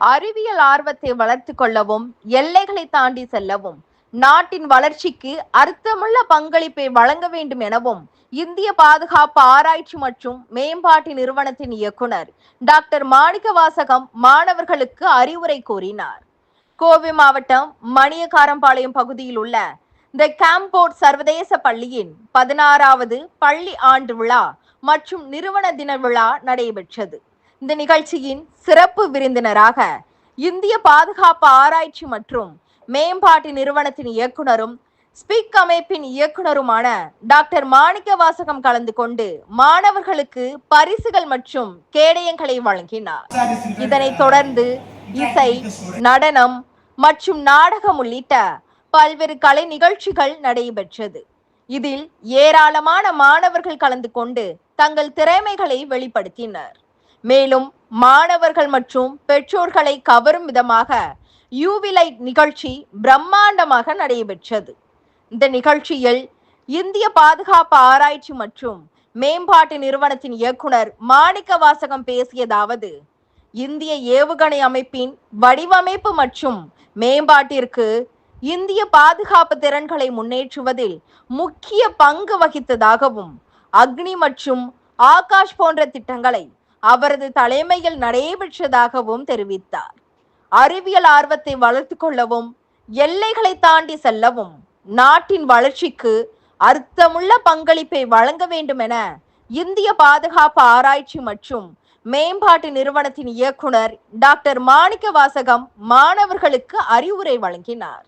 அறிவியல் ஆர்வத்தை வளர்த்து கொள்ளவும் எல்லைகளை தாண்டி செல்லவும் நாட்டின் வளர்ச்சிக்கு அர்த்தமுள்ள பங்களிப்பை வழங்க வேண்டும் எனவும் இந்திய பாதுகாப்பு ஆராய்ச்சி மற்றும் மேம்பாட்டு நிறுவனத்தின் இயக்குனர் டாக்டர் மாணிக்கவாசகம் மாணவர்களுக்கு அறிவுரை கூறினார். கோவை மாவட்டம் மணியக்காரம்பாளையம் பகுதியில் உள்ள த கேம்போர்ட் சர்வதேச பள்ளியின் பதினாறாவது பள்ளி ஆண்டு விழா மற்றும் நிறுவன தின விழா நடைபெற்றது. இந்த நிகழ்ச்சியின் சிறப்பு விருந்தினராக இந்திய பாதுகாப்பு ஆராய்ச்சி மற்றும் மேம்பாட்டு நிறுவனத்தின் இயக்குனரும் ஸ்பீக் அமைப்பின் இயக்குனருமான டாக்டர் மாணிக்க வாசகம் கலந்து கொண்டு மாணவர்களுக்கு பரிசுகள் மற்றும் கேடயங்களை வழங்கினார். இதனைத் தொடர்ந்து இசை நடனம் மற்றும் நாடகம் உள்ளிட்ட பல்வேறு கலை நிகழ்ச்சிகள் நடைபெற்றது. இதில் ஏராளமான மாணவர்கள் கலந்து கொண்டு தங்கள் திறமைகளை வெளிப்படுத்தினர். மேலும் மாணவர்கள் மற்றும் பெற்றோர்களை கவரும் விதமாக யூவிலைட் நிகழ்ச்சி பிரம்மாண்டமாக நடைபெற்றது. இந்த நிகழ்ச்சியில் இந்திய பாதுகாப்பு ஆராய்ச்சி மற்றும் மேம்பாட்டு நிறுவனத்தின் இயக்குனர் மாணிக்க வாசகம் பேசியதாவது இந்திய ஏவுகணை அமைப்பின் வடிவமைப்பு மற்றும் மேம்பாட்டிற்கு இந்திய பாதுகாப்பு திறன்களை முன்னேற்றுவதில் முக்கிய பங்கு வகித்ததாகவும் அக்னி மற்றும் ஆகாஷ் போன்ற திட்டங்களை அவரது தலைமையில் நடைபெற்றதாகவும் தெரிவித்தார். அறிவியல் ஆர்வத்தை வளர்த்து கொள்ளவும் எல்லைகளை தாண்டி செல்லவும் நாட்டின் வளர்ச்சிக்கு அர்த்தமுள்ள பங்களிப்பை வழங்க வேண்டும் என இந்திய பாதுகாப்பு ஆராய்ச்சி மற்றும் மேம்பாட்டு நிறுவனத்தின் இயக்குனர் டாக்டர் மாணிக்க வாசகம் மாணவர்களுக்கு அறிவுரை வழங்கினார்.